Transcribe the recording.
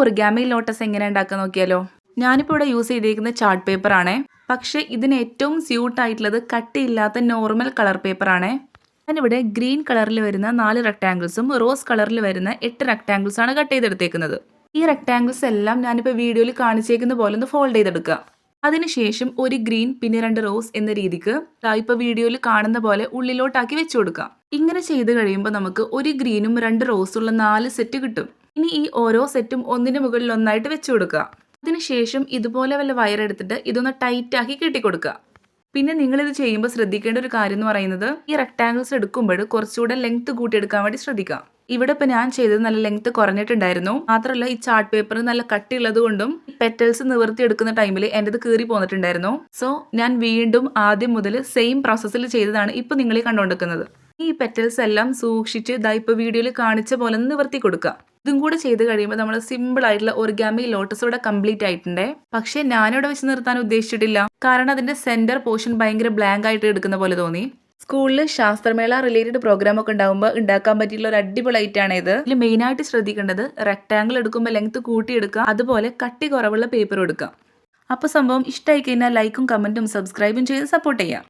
Origami lotus എങ്ങനെ ഉണ്ടാക്കാൻ നോക്കിയാലോ? ഞാനിപ്പോൾ ഇവിടെ യൂസ് ചെയ്തിരിക്കുന്ന ചാർട്ട് പേപ്പർ ആണ്. പക്ഷേ ഇതിന് ഏറ്റവും സ്യൂട്ട് ആയിട്ടുള്ളത് കട്ടിയില്ലാത്ത നോർമൽ കളർ പേപ്പർ ആണ്. ഞാനിവിടെ ഗ്രീൻ കളറിൽ വരുന്ന നാല് റെക്ടാങ്കിൾസും റോസ് കളറിൽ വരുന്ന എട്ട് റെക്ടാങ്കിൾസ് ആണ് കട്ട് ചെയ്തെടുത്തേക്കുന്നത്. ഈ റെക്ടാങ്കിൾസ് എല്ലാം ഞാനിപ്പോൾ വീഡിയോയിൽ കാണിച്ചേക്കുന്ന പോലെ ഒന്ന് ഫോൾഡ് ചെയ്തെടുക്കുക. അതിനുശേഷം ഒരു ഗ്രീൻ പിന്നെ രണ്ട് റോസ് എന്ന രീതിക്ക് ഇപ്പോൾ വീഡിയോയിൽ കാണുന്ന പോലെ ഉള്ളിലോട്ടാക്കി വെച്ചു കൊടുക്കാം. ഇങ്ങനെ ചെയ്ത് കഴിയുമ്പോൾ നമുക്ക് ഒരു ഗ്രീനും രണ്ട് റോസും ഉള്ള നാല് സെറ്റ് കിട്ടും. ഇനി ഈ ഓരോ സെറ്റും ഒന്നിന് മുകളിൽ ഒന്നായിട്ട് വെച്ചു കൊടുക്കുക. അതിനുശേഷം ഇതുപോലെ വല്ല വയർ എടുത്തിട്ട് ഇതൊന്ന് ടൈറ്റ് ആക്കി കെട്ടിക്കൊടുക്കുക. പിന്നെ നിങ്ങൾ ഇത് ചെയ്യുമ്പോൾ ശ്രദ്ധിക്കേണ്ട ഒരു കാര്യം എന്ന് പറയുന്നത് ഈ റെക്ടാങ്കിൾസ് എടുക്കുമ്പോൾ കുറച്ചുകൂടെ ലെങ്ത് കൂട്ടിയെടുക്കാൻ വേണ്ടി ശ്രദ്ധിക്കാം ഇവിടെ ഇപ്പൊ ഞാൻ ചെയ്തത് നല്ല ലെങ്ത് കുറഞ്ഞിട്ടുണ്ടായിരുന്നു. മാത്രമല്ല ഈ ചാർട്ട് പേപ്പർ നല്ല കട്ടിയുള്ളത് കൊണ്ടും പെറ്റൽസ് നിവർത്തി എടുക്കുന്ന ടൈമിൽ എന്റെത് കീറി പോന്നിട്ടുണ്ടായിരുന്നു. സോ ഞാൻ വീണ്ടും ആദ്യം മുതൽ സെയിം പ്രോസസ്സിൽ ചെയ്തതാണ് ഇപ്പൊ നിങ്ങൾ കണ്ടുകൊണ്ടിരിക്കുന്നത് ഈ പെറ്റൽസ് എല്ലാം സൂക്ഷിച്ച് ഇതാ ഇപ്പോൾ വീഡിയോയിൽ കാണിച്ച പോലെ നിവർത്തി കൊടുക്കുക. ഇതും കൂടെ ചെയ്ത് കഴിയുമ്പോൾ നമ്മൾ സിമ്പിൾ ആയിട്ടുള്ള ഒറിഗാമി ലോട്ടസ് ഇവിടെ കംപ്ലീറ്റ് ആയിട്ടുണ്ട്. പക്ഷേ ഞാനിവിടെ വെച്ച് നിർത്താൻ ഉദ്ദേശിച്ചിട്ടില്ല. കാരണം അതിന്റെ സെന്റർ പോർഷൻ ഭയങ്കര ബ്ലാങ്ക് ആയിട്ട് എടുക്കുന്ന പോലെ തോന്നി. സ്കൂളിൽ ശാസ്ത്രമേള റിലേറ്റഡ് പ്രോഗ്രാം ഒക്കെ ഉണ്ടാകുമ്പോൾ ഉണ്ടാക്കാൻ പറ്റിയുള്ള ഒരു അടിപൊളി ഐറ്റാണ് ഇത്. ഇതിൽ മെയിൻ ആയിട്ട് ശ്രദ്ധിക്കേണ്ടത് റെക്ടാങ്കിൾ എടുക്കുമ്പോൾ ലെങ്ത് കൂട്ടിയെടുക്കുക അതുപോലെ കട്ടി കുറവുള്ള പേപ്പർ എടുക്കുക. അപ്പോൾ സംഭവം ഇഷ്ടമായി കഴിഞ്ഞാൽ ലൈക്കും കമന്റും സബ്സ്ക്രൈബും ചെയ്ത് സപ്പോർട്ട് ചെയ്യാം